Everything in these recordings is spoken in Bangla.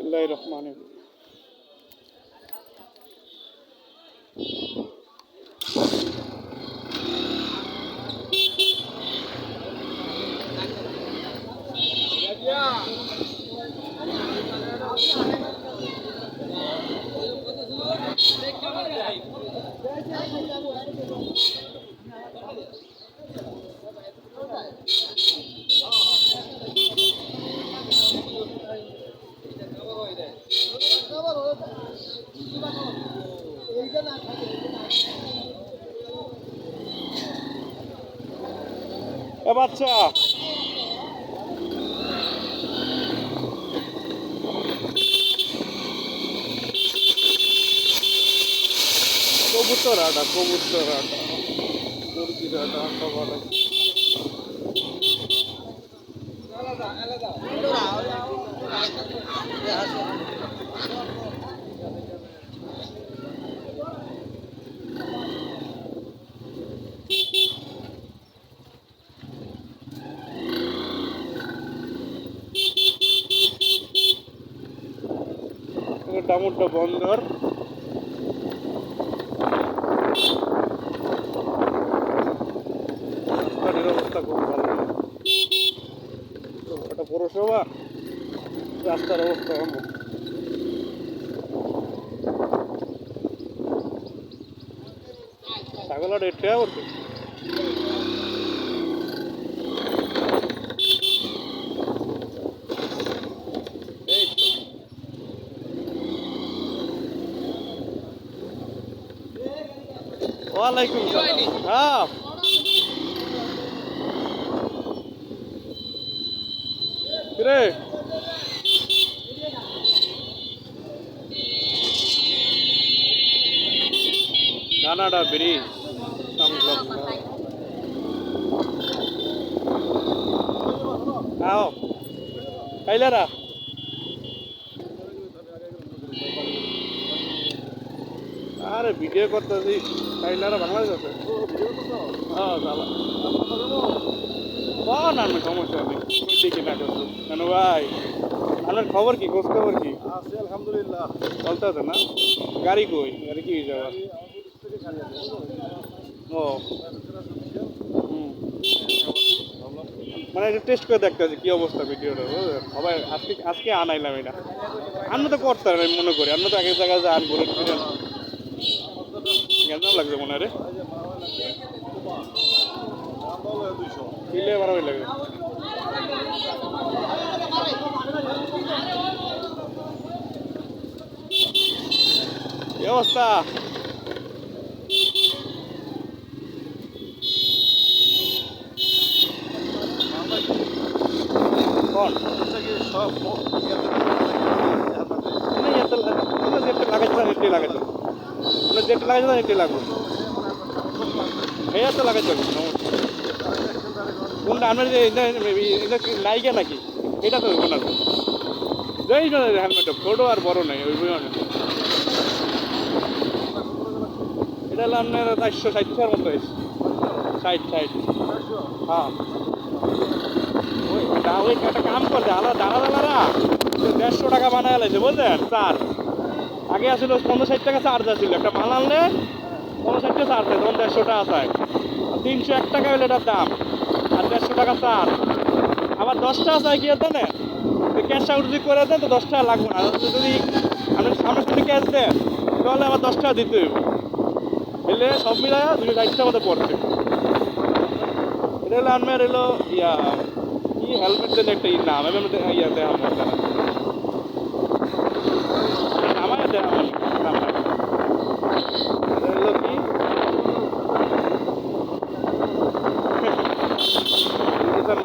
বিসমিল্লাহির রহমানির এ বাচ্চা। কবুতর আটা কবুতর আটা মুরগির আটা সবার আলাদা এটা ডামুরটা বন্দর অবস্থা খুব ভালো। এটা পৌরসভা? রাস্তার অবস্থা অমুক। ছাগলার এটে করছে ওয়ালাইকুম হ্যাঁ। কিরে? কানাডা ব্রিজ আও কাইলারা আরে ভিডিও করতেছি কাইলারা বাংলাদেশ আছে? হ্যাঁ চালা না সমস্যা নেই। দিকে না করছ কেন ভাই আপনার খবর কি? খোঁজ খবর কি? আছি আলহামদুলিল্লাহ। চলতে আছে না? গাড়ি কই? গাড়ি কি যাওয়া ও। মানে একটু টেস্ট করে দেখতে আছে কি অবস্থা ভিডিওটা? সবাই আজকে আজকে আনাইলাম এটা। আন্ন তো করতে হবে আমি মনে করি। আন্ন তো আগের জায়গায় যান কেমন লাগছে মনে রে। কিলে বারো লাগে। কি অবস্থা? কোন? সব লাগাইছে লাগাইছে। যেটা লাগাইছে না, এটাই লাগবে। এই এত লাগাইছে সমস্যা কোনটা আপনার এটা এটা নাকি? এটা তো ওনার যেই হেলমেট ছোটো আর বড় নাই, ওই না এটা হলো আপনার চারশো ষাটশোর মতো হয়েছে। ষাট ষাট। হ্যাঁ। ওই একটা কাম করছে, আলাদা দানা দানারা দেড়শো টাকা বানায় লাগছে বুঝলেন? চার। আগে আসলে পনেরো ষাট টাকা চার্জ আছিল। একটা মাল আনলে পনেরো ষাট টাকা চার্জ হয় তখন দেড়শো টাকা চায় আর তিনশো এক টাকা হলে এটার দাম, আর দেড়শো টাকা চার্জ আবার দশ টাকা চাই কি জানে ক্যাশ আউট যদি করে দেন, তো দশ টাকা লাগবে না। যদি আপনি সামনে সামনে ক্যাশ দেন, তাহলে আবার দশ টাকা দিতে হইব। এলে সব মিলায় দুশো ষাট টাকা মতো পড়ছে। এটা হলো আপনার এলো ইয়া, কি হেলমেট দিলে একটা নাম আমি আপনার ইয়া দেওয়া দ্বারা আমার দেওয়া আমার নাম নাই। এটা হলো কি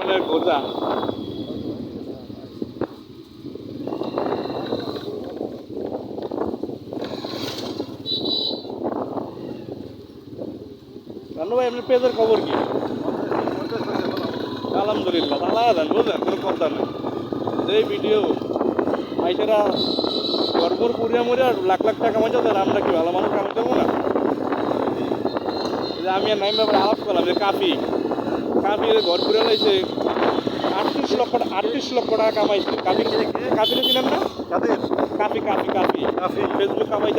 মানে গোজা রানু ভাই আপনার পেজের খবর কি? আলহামদুলিল্লাহ আছেন, বুঝলেন? কোনো কথা নেই। এই ভিডিও মাইসেরা গর্বর পুরিয়া মুড়িয়া লাখ লাখ টাকা কামাই যাবে আমরা কি ভালো মানুষ কামাই যাব না আমি আর নাইম ব্যাপারে আলাপ করলাম যে কাফি কাফি ঘর পুরে লাইছে আটত্রিশ লক্ষ আটত্রিশ লক্ষ টাকা কামাইছে কাপি কাপিলে ছিলেন না কাপি কাপি কাপি কাফি ফেসবুক মনে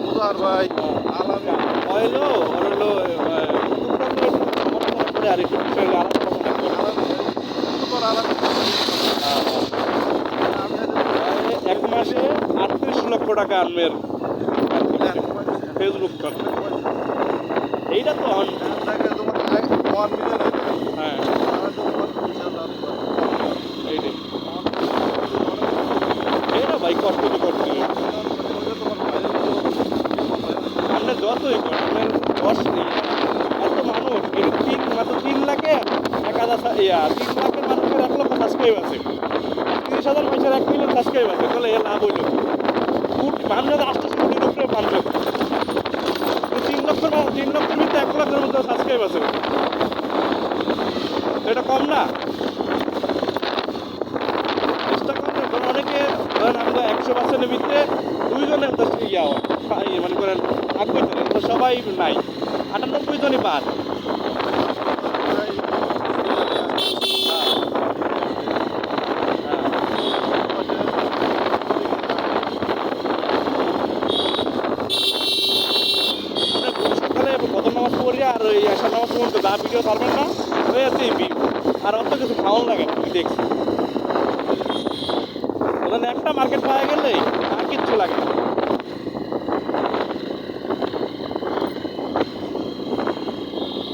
বুঝার ভাই ওর হলো আর একটু বিষয় আলাদা কথা না করে। আলামি কত আলামি আমি আহ, এক মাসে আটত্রিশ লক্ষ টাকা আনবের ফেসবুক এইটা তো মিলিয়ন হ্যাঁ। এইটাই। এইটা ভাই কষ্ট তো করতে হবে। আপনি যতই করেন আপনার দশ নেই এত মানুষ এই তিন মাত্র তিন লাখে এক হাজার সা- ইয়া তিন লাখের মানুষের এক লক্ষ সাবস্ক্রাইব আছে। তিরিশ হাজার পয়সার এক মিলিয়ন সাবস্ক্রাইব আছে তাহলে এ লাভ হইল। কোটি মানুষ আটশো কোটির উপরে তো তিন মানুষ তিন লক্ষের মধ্যে এক লক্ষের মধ্যে সাবস্ক্রাইব আছে। এটা কম না। অনেকে, ধরেন আমরা একশো পার্সেন্টের ভিতরে দুইজনের ইয়া মানে করেন আগ্রহী সবাই নাই। আটানব্বই জনই বাদ হ্যাঁ হ্যাঁ মানে সকালে কত নামাজ পড়ি আর ওই পর্যন্ত যা ভিডিও পারবেন না, হয়ে যাচ্ছে এই আর অত কিছু ভালো লাগে না দেখছি। একটা মার্কেট পাওয়া গেলে আর কিচ্ছু লাগে না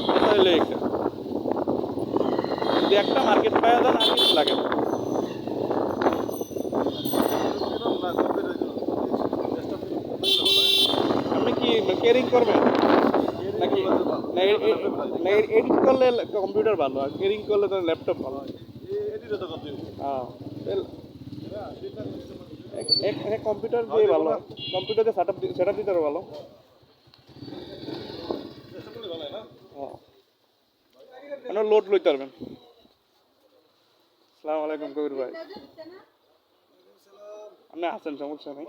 কথা হইল এইটা। যদি একটা মার্কেট পাওয়া যায় আর কিছু লাগে না আপনি কি কেয়ারিং করবেন নাকি? না এডিট করলে কম্পিউটার ভালো আর কেয়ারিং করলে তো ল্যাপটপ ভালো হ্যাঁ। কম্পিউটার দিয়ে ভালো কম্পিউটার দিয়ে সেট আপ সেট আপ দিতে ভালো। হ্যাঁ। লোড লইতে পারবেন। সালাম আলাইকুম কবির ভাই। আপনি আছেন সমস্যা নেই।